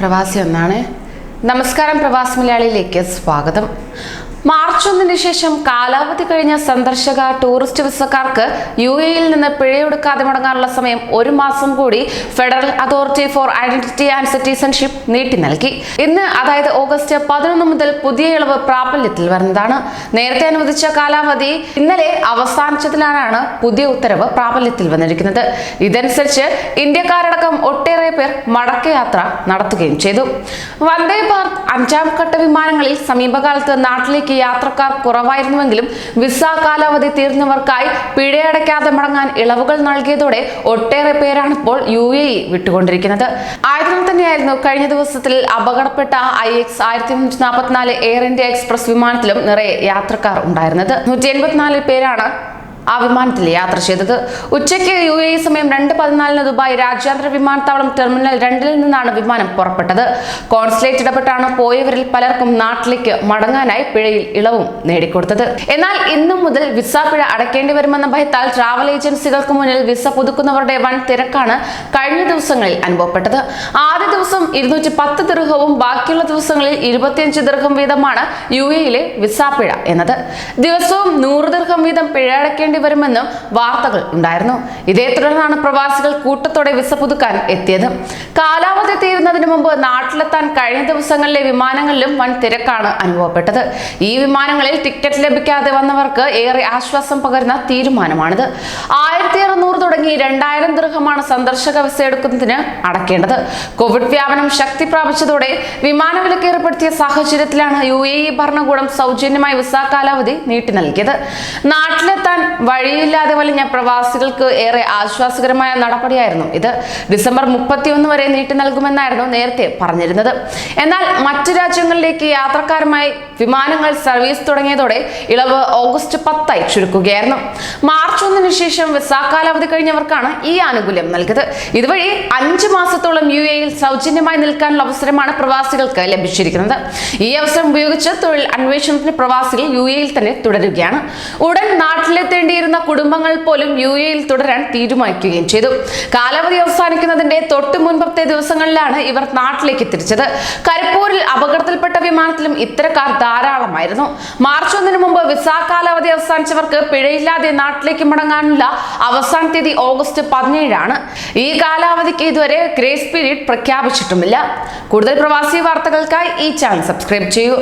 പ്രവാസി ഒന്നാണ്. നമസ്കാരം പ്രവാസി മലയാളിയിലേക്ക് സ്വാഗതം. മാർച്ച് ഒന്നിന് ശേഷം കാലാവധി കഴിഞ്ഞ സന്ദർശക ടൂറിസ്റ്റ് വിസക്കാർക്ക് യു എയിൽ നിന്ന് പിഴയൊടുക്കാതെ മുടങ്ങാനുള്ള സമയം ഒരു മാസം കൂടി federal authority for identity and citizenship നീട്ടി നൽകി. ഇന്ന് അതായത് ഓഗസ്റ്റ് പതിനൊന്ന് മുതൽ പുതിയ ഇളവ് പ്രാബല്യത്തിൽ വരുന്നതാണ്. നേരത്തെ അനുവദിച്ച കാലാവധി ഇന്നലെ അവസാനിച്ചതിലാണ് പുതിയ ഉത്തരവ് പ്രാബല്യത്തിൽ വന്നിരിക്കുന്നത്. ഇതനുസരിച്ച് ഇന്ത്യക്കാരടക്കം ഒട്ടേറെ പേർ മടക്കയാത്ര നടത്തുകയും ചെയ്തു. വന്ദേ ഭാരത് അഞ്ചാം ഘട്ട വിമാനങ്ങളിൽ സമീപകാലത്ത് നാട്ടിലേക്ക് യാത്രക്കാർ കുറവായിരുന്നുവെങ്കിലും വിസ കാലാവധി തീർന്നവർക്കായി പിഴയടയ്ക്കാതെ മടങ്ങാൻ ഇളവുകൾ നൽകിയതോടെ ഒട്ടേറെ പേരാണ് ഇപ്പോൾ യു എ ഇ വിട്ടുകൊണ്ടിരിക്കുന്നത്. ആയതിനാൽ തന്നെയായിരുന്നു കഴിഞ്ഞ ദിവസത്തിൽ അപകടപ്പെട്ട ഐ എക്സ് ആയിരത്തി മുന്നൂറ്റി നാൽപ്പത്തിനാല് എയർ ഇന്ത്യ എക്സ്പ്രസ് വിമാനത്തിലും നിറയെ യാത്രക്കാർ ഉണ്ടായിരുന്നത്. നൂറ്റി എൺപത്തിനാല് പേരാണ് ആ വിമാനത്തിൽ യാത്ര ചെയ്തത്. ഉച്ചയ്ക്ക് യു എ സമയം രണ്ട് പതിനാലിന് ദുബായ് രാജ്യാന്തര വിമാനത്താവളം ടെർമിനൽ രണ്ടിൽ നിന്നാണ് വിമാനം പുറപ്പെട്ടത്. കോൺസുലേറ്റ് ഇടപെട്ടാണ് പോയവരിൽ പലർക്കും നാട്ടിലേക്ക് മടങ്ങാനായി പിഴയിൽ ഇളവും നേടിക്കൊടുത്തത്. എന്നാൽ ഇന്നു മുതൽ വിസ പിഴ അടയ്ക്കേണ്ടി വരുമെന്ന ഭയത്താൽ ട്രാവൽ ഏജൻസികൾക്ക് മുന്നിൽ വിസ പുതുക്കുന്നവരുടെ വൻ തിരക്കാണ് കഴിഞ്ഞ ദിവസങ്ങളിൽ അനുഭവപ്പെട്ടത്. ആദ്യ ദിവസം ഇരുന്നൂറ്റി പത്ത് ദീർഘവും ബാക്കിയുള്ള ദിവസങ്ങളിൽ ഇരുപത്തിയഞ്ച് ദീർഘം വീതമാണ് യു എയിലെ വിസ പിഴ എന്നത്. ദിവസവും നൂറ് ദീർഘം വീതം പിഴ അടയ്ക്കേണ്ടി വരുമെന്നും വാർത്തകൾ ഉണ്ടായിരുന്നു. ഇതേ തുടർന്നാണ് പ്രവാസികൾ കൂട്ടത്തോടെ വിസ പുതുക്കാൻ എത്തിയത്. കാലാവധി തീരുന്നതിന് മുമ്പ് നാട്ടിലെത്താൻ കഴിഞ്ഞ ദിവസങ്ങളിലെ വിമാനങ്ങളിലും വൻ തിരക്കാണ് അനുഭവപ്പെട്ടത്. ഈ വിമാനങ്ങളിൽ ടിക്കറ്റ് ലഭിക്കാതെ വന്നവർക്ക് ഏറെ ആശ്വാസം പകരുന്ന തീരുമാനമാണിത്. ആയിരത്തി അറുന്നൂറ് തുടങ്ങി രണ്ടായിരം ദീർഘമാണ് സന്ദർശക വിസ എടുക്കുന്നതിന് അടക്കേണ്ടത്. കോവിഡ് വ്യാപനം ശക്തി പ്രാപിച്ചതോടെ വിമാന വിലക്ക് ഏർപ്പെടുത്തിയ സാഹചര്യത്തിലാണ് യു എ ഇ ഭരണകൂടം സൗജന്യമായി വിസ കാലാവധി നീട്ടി നൽകിയത്. നാട്ടിലെത്താൻ വഴിയില്ലാതെ വലിഞ്ഞ പ്രവാസികൾക്ക് ഏറെ ആശ്വാസകരമായ നടപടിയായിരുന്നു. ഇത് ഡിസംബർ മുപ്പത്തിയൊന്ന് വരെ നീട്ടി നൽകുമെന്നായിരുന്നു നേരത്തെ പറഞ്ഞിരുന്നത്. എന്നാൽ മറ്റു രാജ്യങ്ങളിലേക്ക് യാത്രക്കാരുമായി വിമാനങ്ങൾ സർവീസ് തുടങ്ങിയതോടെ ഇളവ് ഓഗസ്റ്റ് പത്തായി ചുരുക്കുകയായിരുന്നു. മാർച്ച് ഒന്നിന് ശേഷം വിസ കാലാവധി കഴിഞ്ഞവർക്കാണ് ഈ ആനുകൂല്യം നൽകിയത്. ഇതുവഴി അഞ്ച് മാസത്തോളം യു എയിൽ സൗജന്യമായി നിൽക്കാനുള്ള അവസരമാണ് പ്രവാസികൾക്ക് ലഭിച്ചിരിക്കുന്നത്. ഈ അവസരം ഉപയോഗിച്ച് തൊഴിൽ അന്വേഷണത്തിന് പ്രവാസികൾ യു എയിൽ തന്നെ തുടരുകയാണ്. ഉടൻ നാട്ടിലെത്തേണ്ടിയിരുന്ന കുടുംബങ്ങൾ പോലും യു എയിൽ തുടരാൻ തീരുമാനിക്കുകയും ചെയ്തു. കാലാവധി അവസാനിക്കുന്നതിന്റെ തൊട്ട് മുൻപത്തെ ദിവസങ്ങളിലാണ് ഇവർ നാട്ടിലേക്ക് തിരിച്ചത്. കരിപ്പൂരിൽ അപകടത്തിൽപ്പെട്ട വിമാനത്തിലും ഇത്തരക്കാർ ധാരാളമായിരുന്നു. മാർച്ച് ഒന്നിന് മുമ്പ് വിസ കാലാവധി അവസാനിച്ചവർക്ക് പിഴയില്ലാതെ നാട്ടിലേക്ക് മടങ്ങാനുള്ള അവസാന തീയതി ഓഗസ്റ്റ് പതിനേഴാണ്. ഈ കാലാവധിക്ക് ഇതുവരെ ഗ്രേസ് പീരീഡ് പ്രഖ്യാപിച്ചിട്ടുമില്ല. കൂടുതൽ പ്രവാസി വാർത്തകൾക്കായി ഈ ചാനൽ സബ്സ്ക്രൈബ് ചെയ്യൂ.